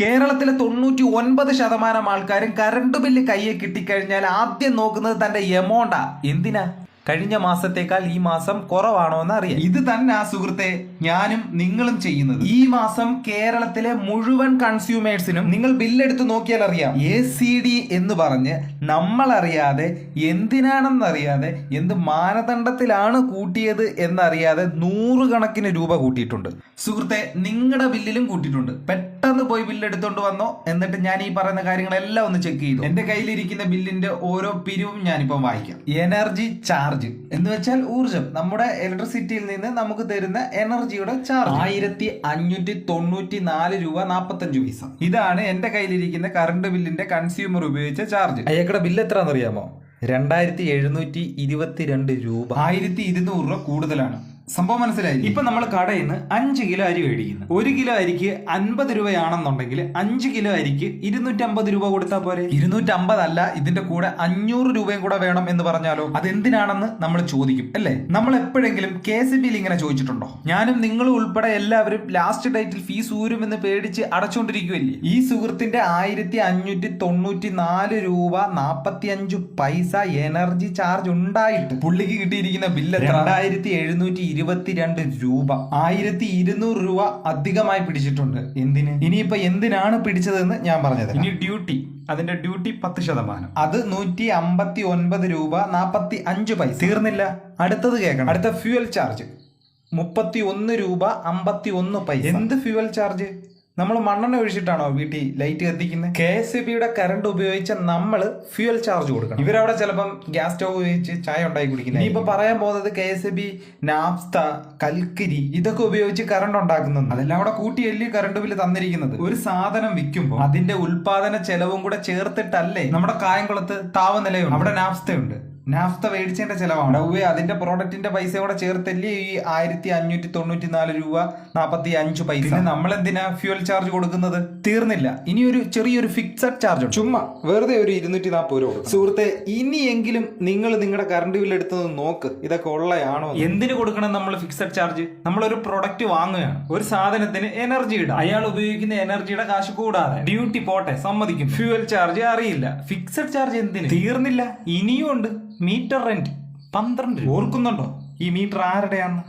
കേരളത്തിലെ തൊണ്ണൂറ്റി ഒൻപത് ശതമാനം ആൾക്കാരും കറണ്ട് ബില്ല് കയ്യെ കിട്ടിക്കഴിഞ്ഞാൽ ആദ്യം നോക്കുന്നത് തന്റെ എമൗണ്ടാ എന്തിനാ? കഴിഞ്ഞ മാസത്തേക്കാൾ ഈ മാസം കുറവാണോ എന്ന് അറിയാം. ഇത് തന്നെ ആ സുഹൃത്തെ ഞാനും നിങ്ങളും ചെയ്യുന്നത്. ഈ മാസം കേരളത്തിലെ മുഴുവൻ കൺസ്യൂമേഴ്സിനും നിങ്ങൾ ബില്ലെടുത്ത് നോക്കിയാൽ അറിയാം. എ സി ഡി എന്ന് പറഞ്ഞ് നമ്മളറിയാതെ എന്തിനാണെന്നറിയാതെ എന്ത് മാനദണ്ഡത്തിലാണ് കൂട്ടിയത് എന്നറിയാതെ നൂറുകണക്കിന് രൂപ കൂട്ടിയിട്ടുണ്ട്. സുഹൃത്തെ നിങ്ങളുടെ ബില്ലിലും കൂട്ടിയിട്ടുണ്ട്. പെട്ടെന്ന് പോയി ബില്ലെടുത്തോണ്ട് വന്നോ. എന്നിട്ട് ഞാൻ ഈ പറയുന്ന കാര്യങ്ങളെല്ലാം ഒന്ന് ചെക്ക് ചെയ്തു. എന്റെ കയ്യിലിരിക്കുന്ന ബില്ലിന്റെ ഓരോ പിരിവും ഞാനിപ്പം വായിക്കാം. എനർജി ചാർജ് എന്ന് വെച്ചാൽ ഊർജം നമ്മുടെ ഇലക്ട്രിസിറ്റിയിൽ നിന്ന് നമുക്ക് തരുന്ന എനർജിയുടെ ചാർജ്. ആയിരത്തി അഞ്ഞൂറ്റി തൊണ്ണൂറ്റി നാല് രൂപ നാപ്പത്തഞ്ച് പൈസ. ഇതാണ് എന്റെ കയ്യിലിരിക്കുന്ന കറണ്ട് ബില്ലിന്റെ കൺസ്യൂമർ ഉപയോഗിച്ച ചാർജ്. അയാളുടെ ബില്ല് എത്രയാണെന്നറിയാമോ രണ്ടായിരത്തി എഴുന്നൂറ്റി ഇരുപത്തിരണ്ട് രൂപ. ആയിരത്തി ഇരുന്നൂറ് രൂപ കൂടുതലാണ്. സംഭവം മനസ്സിലായി ഇപ്പൊ നമ്മൾ കടയിൽ നിന്ന് അഞ്ച് കിലോ അരി മേടിക്കുന്നു. ഒരു കിലോ അരിക്ക് അൻപത് രൂപയാണെന്നുണ്ടെങ്കിൽ അഞ്ച് കിലോ അരിക്ക് ഇരുന്നൂറ്റമ്പത് രൂപ കൊടുത്താൽ ഇരുന്നൂറ്റമ്പത് അല്ല ഇതിന്റെ കൂടെ അഞ്ഞൂറ് രൂപയും കൂടെ വേണം എന്ന് പറഞ്ഞാലോ? അതെന്തിനാണെന്ന് നമ്മൾ ചോദിക്കും അല്ലേ? നമ്മൾ എപ്പോഴെങ്കിലും കെ സി ബിയിൽ ഇങ്ങനെ ചോദിച്ചിട്ടുണ്ടോ? ഞാനും നിങ്ങളും ഉൾപ്പെടെ എല്ലാവരും ലാസ്റ്റ് ഡേറ്റിൽ ഫീസ് ഊരുമെന്ന് പേടിച്ച് അടച്ചുകൊണ്ടിരിക്കുമല്ലേ ഈ സുഹൃത്തിന്റെ ആയിരത്തി അഞ്ഞൂറ്റി തൊണ്ണൂറ്റി നാല് രൂപ നാപ്പത്തി അഞ്ച് പൈസ എനർജി ചാർജ് ഉണ്ടായിട്ട് പുള്ളിക്ക് കിട്ടിയിരിക്കുന്ന ബില്ല് രണ്ടായിരത്തി എഴുന്നൂറ്റി ഇരുപത്തിരണ്ട് രൂപ. ആയിരത്തി ഇരുന്നൂറ് രൂപ അധികമായി പിടിച്ചിട്ടുണ്ട്. എന്തിന്? ഇനിയിപ്പോ എന്തിനാണ് പിടിച്ചതെന്ന് ഞാൻ പറഞ്ഞത് ഇനി ഡ്യൂട്ടി. അതിന്റെ ഡ്യൂട്ടി പത്ത് ശതമാനം. അത് നൂറ്റി അമ്പത്തി ഒൻപത് രൂപ നാപ്പത്തി അഞ്ച് പൈസ. തീർന്നില്ല. അടുത്തത് കേൾക്കണം. അടുത്ത ഫ്യൂവൽ ചാർജ്. മുപ്പത്തി ഒന്ന് രൂപ അമ്പത്തി ഒന്ന് പൈസ. എന്ത് ഫ്യൂവൽ ചാർജ്? നമ്മൾ മണ്ണെണ്ണ ഒഴിച്ചിട്ടാണോ വീട്ടിൽ ലൈറ്റ് കത്തിക്കുന്നത്? കെ എസ് ബിയുടെ കറണ്ട് ഉപയോഗിച്ച നമ്മൾ ഫ്യൂൽ ചാർജ് കൊടുക്കണം. ഇവരവിടെ ചിലപ്പം ഗ്യാസ് സ്റ്റവ് ഉപയോഗിച്ച് ചായ ഉണ്ടാക്കി കുടിക്കുന്നത് ഇപ്പൊ പറയാൻ പോകുന്നത് കെ എസ് ബി നാഫ്ത കൽക്കിരി ഇതൊക്കെ ഉപയോഗിച്ച് കറണ്ട് ഉണ്ടാക്കുന്നത് അതെല്ലാം അവിടെ വലിയ കറണ്ട് ബില്ല് തന്നിരിക്കുന്നത്? ഒരു സാധനം വിൽക്കുമ്പോൾ അതിന്റെ ഉൽപാദന ചെലവും കൂടെ ചേർത്തിട്ടല്ലേ നമ്മുടെ കായംകുളത്ത് താപനിലയുണ്ട്. അവിടെ നാഫ്തയുണ്ട് നാഫ്ത മേടിച്ചതിന്റെ ചിലവാണ്. ഡൗവേ അതിന്റെ പ്രോഡക്റ്റിന്റെ പൈസ കൂടെ ചേർത്തല്ലേ ഈ ആയിരത്തി അഞ്ഞൂറ്റി തൊണ്ണൂറ്റി നാല് രൂപ നാപ്പത്തി അഞ്ച് പൈസ. പിന്നെ നമ്മൾ എന്തിനാ ഫ്യൂൽ ചാർജ് കൊടുക്കുന്നത്? തീർന്നില്ല. ഇനി ഒരു ചെറിയൊരു ഫിക്സഡ് ചാർജ് ചുമ്മാ വെറുതെ ഒരു ഇരുന്നൂറ്റി നാൽപ്പത് രൂപ. സുഹൃത്തെ ഇനിയെങ്കിലും നിങ്ങൾ നിങ്ങളുടെ കറണ്ട് ബില്ല് എടുത്തത് നോക്ക്. ഇതൊക്കെ ഉള്ളയാണോ എന്തിനു കൊടുക്കണം നമ്മൾ ഫിക്സഡ് ചാർജ് നമ്മൾ ഒരു പ്രൊഡക്റ്റ് വാങ്ങുകയാണ്. ഒരു സാധനത്തിന് എനർജി ഇടാം അയാൾ ഉപയോഗിക്കുന്ന എനർജിയുടെ കാശ് കൂടാതെ ഡ്യൂട്ടി പോട്ടെ സമ്മതിക്കും. ഫ്യൂവൽ ചാർജ് അറിയില്ല. ഫിക്സഡ് ചാർജ് എന്തിന്? തീർന്നില്ല. ഇനിയും ഉണ്ട്. മീറ്റർ റെന്റ് പന്ത്രണ്ട്. ഓർക്കുന്നുണ്ടോ? ഈ മീറ്റർ ആരുടെയാന്ന്?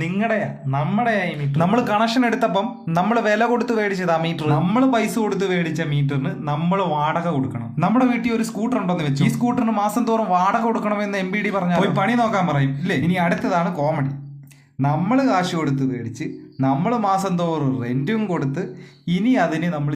നിങ്ങളുടെയാ നമ്മുടെയാ ഈ മീറ്റർ. നമ്മൾ കണക്ഷൻ എടുത്തപ്പം നമ്മൾ വില കൊടുത്ത് മേടിച്ചതാ മീറ്റർ. നമ്മൾ പൈസ കൊടുത്ത് മേടിച്ച മീറ്ററിന് നമ്മൾ വാടക കൊടുക്കണം. നമ്മുടെ വീട്ടിൽ ഒരു സ്കൂട്ടർ ഉണ്ടെന്ന് വെച്ചു. ഈ സ്കൂട്ടറിന് മാസം തോറും വാടക കൊടുക്കണമെന്ന് എം ബി ഡി പറഞ്ഞാൽ പോയി പണി നോക്കാൻ പറയും. ഇല്ലേ? ഇനി അടുത്തതാണ് കോമഡി നമ്മൾ കാശ് കൊടുത്ത് മേടിച്ച് നമ്മൾ മാസം തോറും റെന്റും കൊടുത്ത് ഇനി അതിന് നമ്മൾ